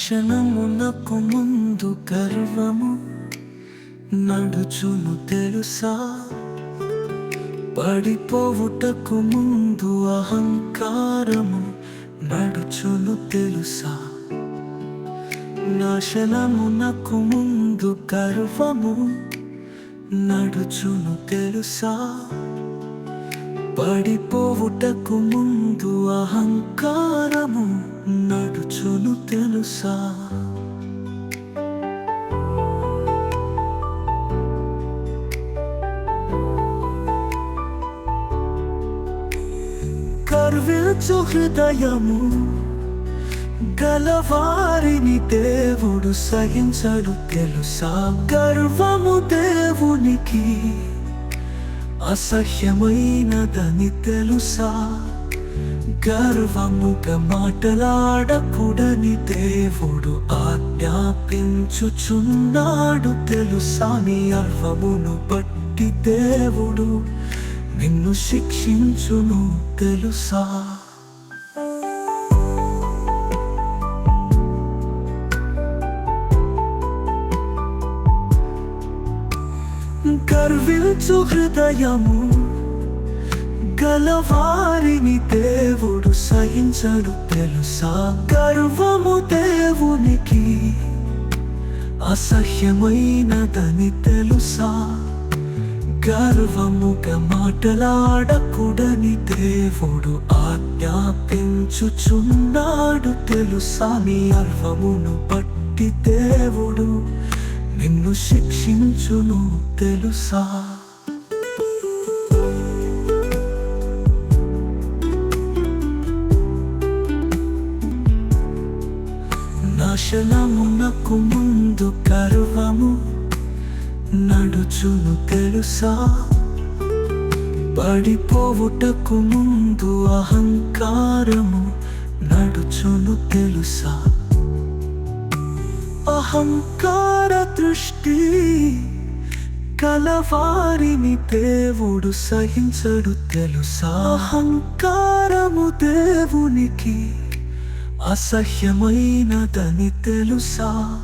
దర్శనమునకు ముందు గర్వము నడుచును తెలుసా? పడిపోవుటకు ముందు అహంకారము నడుచును తెలుసా? నాశనమునకు ముందు గర్వము నడుచును తెలుసా? పడిపోవుటకు ముందు అహంకారం తెలుసా? కర్వించు హృదయము గలవారిని దేవుడు సహించడు తెలుసా? గర్వము దేవునికి అసహ్యమైనదని తెలుసా? గర్వముగా మాటలాడకూడని దేవుడు ఆజ్ఞాపించుచున్నాడు. తెలుసాని అర్వమును బట్టి దేవుడు నిన్ను శిక్షించును తెలుసా? గర్వించు హృదయము గలవారిని దేవుడు సహించడు తెలుసా? గర్వము దేవునికి అసహ్యమైనదని తెలుసా? గర్వముగా మాటలాడకూడని దేవుడు ఆజ్ఞాపించుచున్నాడు తెలుసా? నీ అర్వమును బట్టి దేవుడు నిన్ను శిక్షించును తెలుసా? నాశనమునకు ముందు గర్వము. నడుచును తెలుసా? పడిపోవుటకు ముందు అహంకారము నడుచును తెలుసా? అహంకార దృష్టి కలవారిని దేవుడు సహించడు తెలుసా? అహంకారము దేవునికి అసహ్యమైనదని తెలుసా?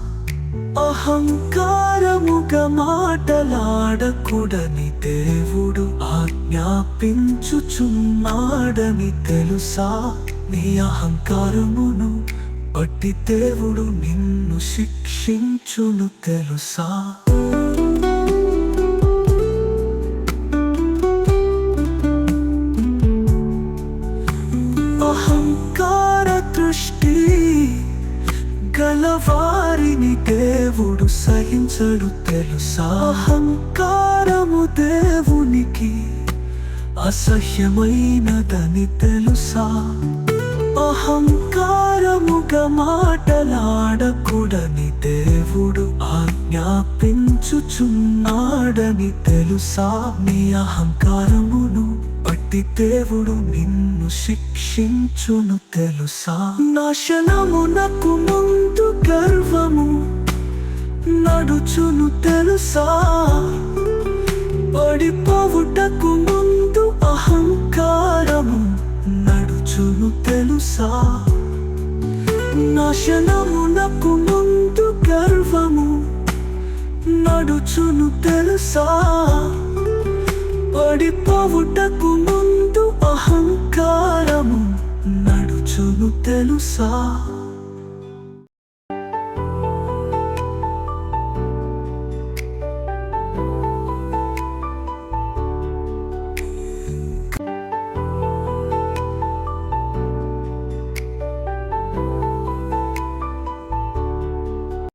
అహంకారముగా మాటలాడకూడని దేవుడు ఆజ్ఞాపించుచున్నాడని తెలుసా? నీ అహంకారమును బట్టి దేవుడు నిన్ను శిక్షించును తెలుసా? గలవారిని దేవుడు సహించడు తెలుసా? అహంకారము దేవునికి అసహ్యమైనదని తెలుసా? అహంకారముగా మాటలాడకూడని దేవుడు ఆజ్ఞాపించుచున్నాడని తెలుసా? నీ అహంకారమును బట్టి దేవుడు నిన్ను శిక్షించును తెలుసా? నాశనమునకు ముందు గర్వము నడుచును తెలుసా? పడిపోవుటకు ముందు అహంకారము నడుచును తెలుసా? నాశనమునకు ముందు గర్వము నడుచును తెలుసా? పడిపోవుటకు ముందు అహంకారము నడుచును తెలుసా?